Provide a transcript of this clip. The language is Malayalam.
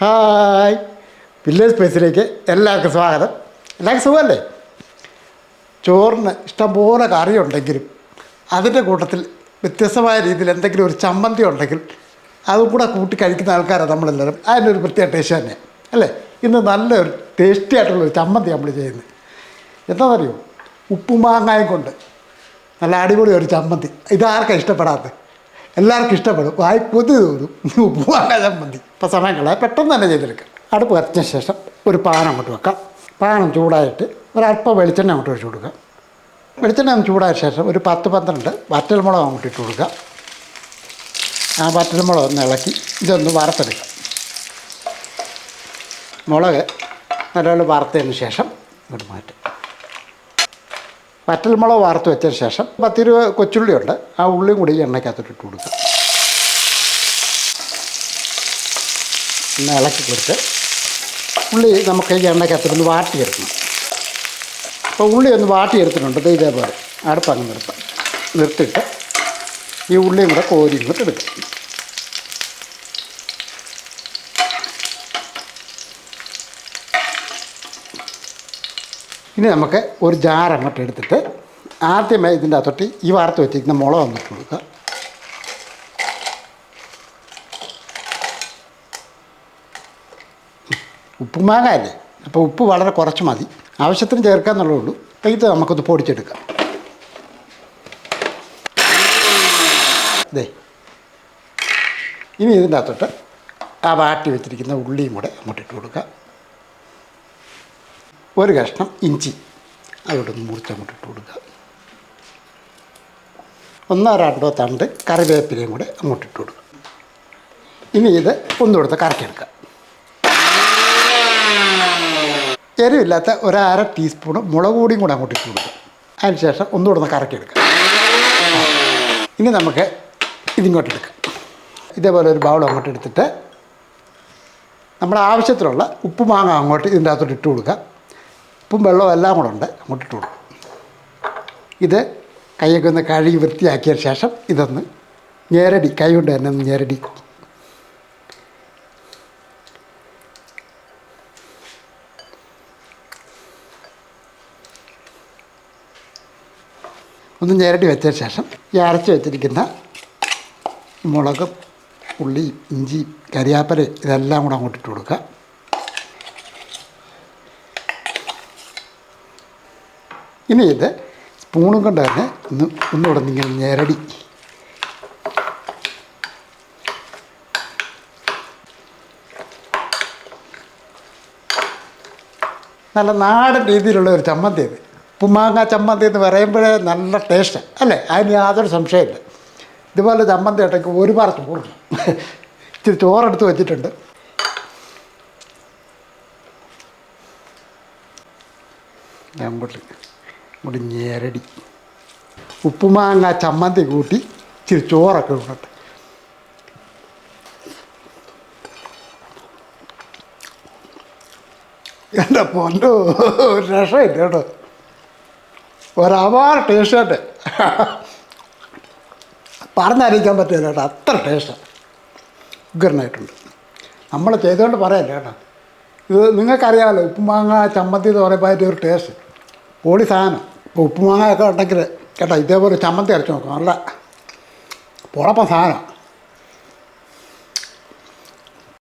ഹായ്. വില്ലേജ് സ്പേസിലേക്ക് എല്ലാവർക്കും സ്വാഗതം. എല്ലാവർക്കും സുഖമല്ലേ? ചോറിന് ഇഷ്ടംപോലെ കറിയുണ്ടെങ്കിലും അതിന്റെ കൂട്ടത്തിൽ വ്യത്യസ്തമായ രീതിയിൽ എന്തെങ്കിലും ഒരു ചമ്മന്തി ഉണ്ടെങ്കിൽ അതും കൂടെ കൂട്ടി കഴിക്കുന്ന ആൾക്കാരാണ് നമ്മളെല്ലാവരും. ഒരു പ്രത്യേക ടേസ്റ്റ് തന്നെ. അല്ലേ? ഇന്ന് നല്ലൊരു ടേസ്റ്റി ആയിട്ടുള്ളൊരു ചമ്മന്തി നമ്മൾ ചെയ്യുന്നത് എന്താണെന്നറിയോ? ഉപ്പുമാങ്ങായും കൊണ്ട് നല്ല അടിപൊളി ഒരു ചമ്മന്തി. ഇതാർക്കാണ് ഇഷ്ടപ്പെടാത്തത്? എല്ലാവർക്കും ഇഷ്ടപ്പെടും. വായി കൊതി തോന്നും ഉപ്പുവാങ്ങാതെ മതി. ഇപ്പോൾ സമയം പെട്ടെന്ന് തന്നെ ചെയ്തെടുക്കാം. അടുപ്പ് കത്തിച്ച ശേഷം ഒരു പാൻ അങ്ങോട്ട് വെക്കാം. പാനം ചൂടായിട്ട് ഒരല്പം വെളിച്ചെണ്ണ അങ്ങോട്ട് ഒഴിച്ചു കൊടുക്കാം. വെളിച്ചെണ്ണ ചൂടായ ശേഷം ഒരു പത്ത് പന്ത്രണ്ട് വറ്റൽമുളക് അങ്ങോട്ട് ഇട്ട് കൊടുക്കുക ആ വറ്റൽമുളക് ഒന്ന് ഇളക്കി ഇതൊന്ന് വറുത്തെടുക്കാം. മുളക് നല്ലപോലെ വറുത്തതിന് ശേഷം ഇങ്ങോട്ട് മാറ്റും. വറ്റൽമുളക് വാർത്ത് വെച്ചതിന് ശേഷം പത്തിരുപത് കൊച്ചുള്ളിയുണ്ട് ആ ഉള്ളിയും കൂടി എണ്ണയ്ക്കകത്തോട്ട് ഇട്ട് കൊടുക്കുക. ഒന്ന് ഇളക്കി കൊടുത്ത് ഉള്ളി നമുക്ക് ഈ എണ്ണയ്ക്കകത്തൊന്ന് വാട്ടിയെടുക്കണം. അപ്പോൾ ഉള്ളി ഒന്ന് വാട്ടിയെടുത്തിട്ടുണ്ട്. ദേ ഇതേപോലെ അടുപ്പങ്ങ് നിർത്താം. നിർത്തിയിട്ട് ഈ ഉള്ളിയും കൂടെ കോരി ഇങ്ങോട്ട് എടുക്കാം. ഇനി നമുക്ക് ഒരു ജാർ അങ്ങോട്ട് എടുത്തിട്ട് ആദ്യമേ ഇതിന്റെ അകത്തോട്ട് ഈ വാർത്ത് വെച്ചിരിക്കുന്ന മുളക് വന്നിട്ട് കൊടുക്കുക. ഉപ്പുമാങ്ങ അല്ലേ അപ്പോൾ ഉപ്പ് വളരെ കുറച്ച് മതി. ആവശ്യത്തിന് ചേർക്കുക എന്നുള്ളേ ഉള്ളൂ. അപ്പോൾ ഇത് നമുക്കൊന്ന് പൊടിച്ചെടുക്കാം. ദേ. ഇനി ഇതിന്റെ അകത്തോട്ട് ആ വാട്ടി വെച്ചിരിക്കുന്ന ഉള്ളിയും കൂടെ അങ്ങോട്ട് ഇട്ട് കൊടുക്കുക. ഒരു കഷ്ണം ഇഞ്ചി അതോടൊന്ന് മുറിച്ചങ്ങോട്ടിട്ട് കൊടുക്കുക. ഒന്നോ രണ്ടോ തണ്ട് കറിവേപ്പിലയും കൂടെ അങ്ങോട്ട് ഇട്ട് കൊടുക്കുക. ഇനി ഇത് ഒന്നുകൊടുത്ത് കറക്കിയെടുക്കുക. എരിവില്ലാത്ത ഒരു അര ടീസ്പൂണ് മുളക് പൊടിയും കൂടെ അങ്ങോട്ട് ഇട്ട് കൊടുക്കുക. അതിനുശേഷം ഒന്നുകൂടെ ഒന്ന് കറക്കിയെടുക്കുക. ഇനി നമുക്ക് ഇതിങ്ങോട്ട് എടുക്കാം. ഇതേപോലെ ഒരു ബൗൾ അങ്ങോട്ട് എടുത്തിട്ട് നമ്മുടെ ആവശ്യത്തിനുള്ള ഉപ്പ് മാങ്ങ അങ്ങോട്ട് ഇതിന്റെ അകത്തോട്ട് ഇട്ട് കൊടുക്കുക. ഉപ്പും വെള്ളവും എല്ലാം കൂടെ ഉണ്ട്. അങ്ങോട്ട് ഇട്ട് കൊടുക്കും. ഇത് കൈയൊക്കെ ഒന്ന് കഴുകി വൃത്തിയാക്കിയ ശേഷം ഇതൊന്ന് ഞേരടി കൈ കൊണ്ട് തന്നെ ഒന്ന് ഞേരടി. ഒന്ന് ഞെരടി വെച്ച ശേഷം ഈ അരച്ച് വെച്ചിരിക്കുന്ന മുളകും ഉള്ളി ഇഞ്ചി കരിയാപ്പല ഇതെല്ലാം കൂടെ അങ്ങോട്ട് ഇട്ട് കൊടുക്കുക. ഇനി ഇത് സ്പൂണും കൊണ്ട് തന്നെ ഒന്ന് ഒന്നുകൂടെ നിങ്ങൾ ഞെരടി. നല്ല നാടൻ രീതിയിലുള്ള ഒരു ചമ്മന്തി ഇത്. ഉപ്പുമാങ്ങ ചമ്മന്തി എന്ന് പറയുമ്പോഴേ നല്ല ടേസ്റ്റ് അല്ലേ? അതിന് യാതൊരു സംശയമില്ല. ഇതുപോലെ ചമ്മന്തി ഇട്ടയ്ക്ക് ഒരുപാട് ചോറുണ്ട് ഇച്ചിരി ചോറെടുത്ത് വെച്ചിട്ടുണ്ട്. അങ്ങോട്ട് അങ്ങോട്ട് ഞേരടി ഉപ്പുമാങ്ങ ചമ്മന്തി കൂട്ടി ഇച്ചിരി ചോറൊക്കെ ഇങ്ങോട്ട് എന്റെ പൊന്നോ ഒരു രക്ഷമില്ല കേട്ടോ. ഒരപാട് ടേസ്റ്റായിട്ട് പറഞ്ഞറിയിക്കാൻ പറ്റില്ല കേട്ടോ അത്ര ടേസ്റ്റാണ് ഉഗ്രനായിട്ടുണ്ട്. നമ്മൾ ചെയ്തുകൊണ്ട് പറയല്ലേ കേട്ടോ. ഇത് നിങ്ങൾക്കറിയാമല്ലോ ഉപ്പുമാങ്ങ ചമ്മന്തി എന്ന് പറയുമ്പോൾ അതിന്റെ ഒരു ടേസ്റ്റ് പൊളി സാധനം. ഇപ്പോൾ ഉപ്പുമാങ്ങ ഒക്കെ ഉണ്ടെങ്കിൽ കേട്ടോ ഇതേപോലെ ചമ്മന്തി അരച്ച് നോക്കാം നല്ല പുറപ്പം സാധനം.